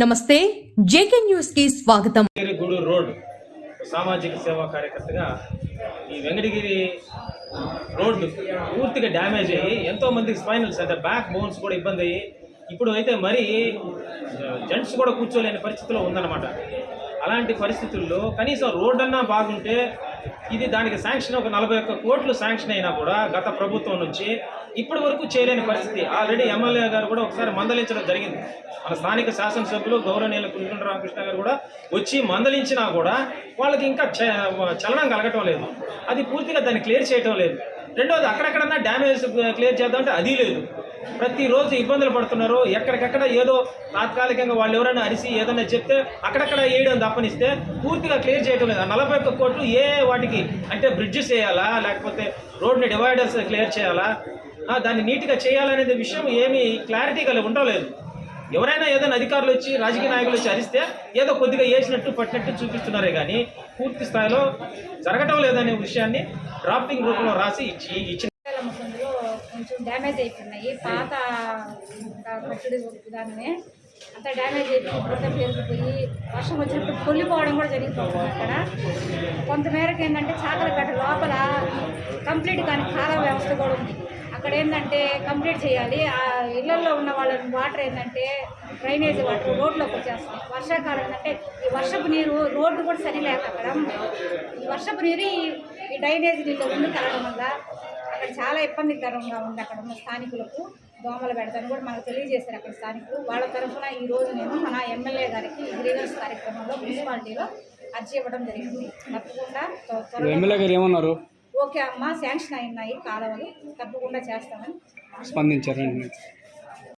నమస్తే జేకే న్యూస్కి స్వాగతం. వెంకటగిరి గూడూరు రోడ్ సామాజిక సేవా కార్యకర్తగా ఈ వెంకటగిరి రోడ్డు పూర్తిగా డ్యామేజ్ అయ్యి ఎంతో మందికి స్పైనల్స్ అంటే బ్యాక్ బోన్స్ కూడా ఇబ్బంది అయ్యి ఇప్పుడు అయితే మరీ జెంట్స్ కూడా కూర్చోలేని పరిస్థితిలో ఉందన్నమాట. అలాంటి పరిస్థితుల్లో కనీసం రోడ్డన్నా బాగుంటే ఇది దానికి శాంక్షన్ ఒక నలభై ఒక్క కోట్లు శాంక్షన్ అయినా కూడా గత ప్రభుత్వం నుంచి ఇప్పటి వరకు చేయలేని పరిస్థితి. ఆల్రెడీ ఎమ్మెల్యే గారు కూడా ఒకసారి మందలించడం జరిగింది. మన స్థానిక శాసనసభ్యులు గౌరవనీయులు కురికొండ రామకృష్ణ గారు కూడా వచ్చి మందలించినా కూడా వాళ్ళకి ఇంకా చ- చలనం కలగటం లేదు. అది పూర్తిగా దాన్ని క్లియర్ చేయటం లేదు. రెండోది అక్కడక్కడన్నా డ్యామేజ్ క్లియర్ చేద్దామంటే అది లేదు. ప్రతిరోజు ఇబ్బందులు పడుతున్నారు. ఎక్కడికెక్కడ ఏదో తాత్కాలికంగా వాళ్ళు ఎవరైనా అరిసి ఏదైనా చెప్తే అక్కడక్కడ వేయడం తప్పనిస్తే పూర్తిగా క్లియర్ చేయటం లేదు. నలభై ఒక్క కోట్లు ఏ వాటికి అంటే బ్రిడ్జెస్ వేయాలా లేకపోతే రోడ్ని డివైడర్స్ క్లియర్ చేయాలా? దాన్ని నీట్గా చేయాలనేది విషయం ఏమీ క్లారిటీ కలిగి ఉండలేదు. ఎవరైనా ఏదైనా అధికారులు వచ్చి రాజకీయ నాయకులు వచ్చి అరిస్తే ఏదో కొద్దిగా వేసినట్టు పట్టినట్టు చూపిస్తున్నారే కానీ పూర్తి స్థాయిలో జరగటం లేదనే విషయాన్ని డ్రాఫ్టింగ్ రూపంలో రాసి ఇచ్చి ఇచ్చిన కొంచెం డ్యామేజ్ అయిపోయినాయి. పాత కట్టుడు దాన్ని అంత డ్యామేజ్ అయిపోయి పేరుకుపోయి వర్షం వచ్చినప్పుడు కొల్లిపోవడం కూడా జరిగిపోతుంది అక్కడ. కొంతమేరకు ఏంటంటే చాకలకట్ట లోపల కంప్లీట్ కానీ కాలువ వ్యవస్థ కూడా ఉంది. అక్కడ ఏంటంటే కంప్లీట్ చేయాలి. ఆ ఇళ్ళలో ఉన్న వాళ్ళ వాటర్ ఏంటంటే డ్రైనేజ్ వాటర్ రోడ్లోకి వచ్చేస్తాయి. వర్షాకాలం ఏంటంటే ఈ వర్షపు నీరు రోడ్డు కూడా సరిలేక అక్కడ ఈ వర్షపు నీరు ఈ- డ్రైనేజ్ నీళ్ళు ఉండి కలగడం వల్ల అక్కడ చాలా ఇబ్బందికరంగా ఉంది అక్కడ ఉన్న స్థానికులకు దోమలు పెడతాను కూడా మనకు తెలియజేశారు అక్కడ స్థానికులు. వాళ్ళ తరఫున ఈ రోజు నేను మన ఎమ్మెల్యే గారికి గ్రీవెన్స్ కార్యక్రమంలో మున్సిపాలిటీలో అర్జీ ఇవ్వడం జరిగింది. తప్పకుండా ఎమ్మెల్యే గారు ఏమన్నారు? ఓకే అమ్మ శాంక్షన్ అయినాయి కాలువలు తప్పకుండా చేస్తామని స్పందించారండి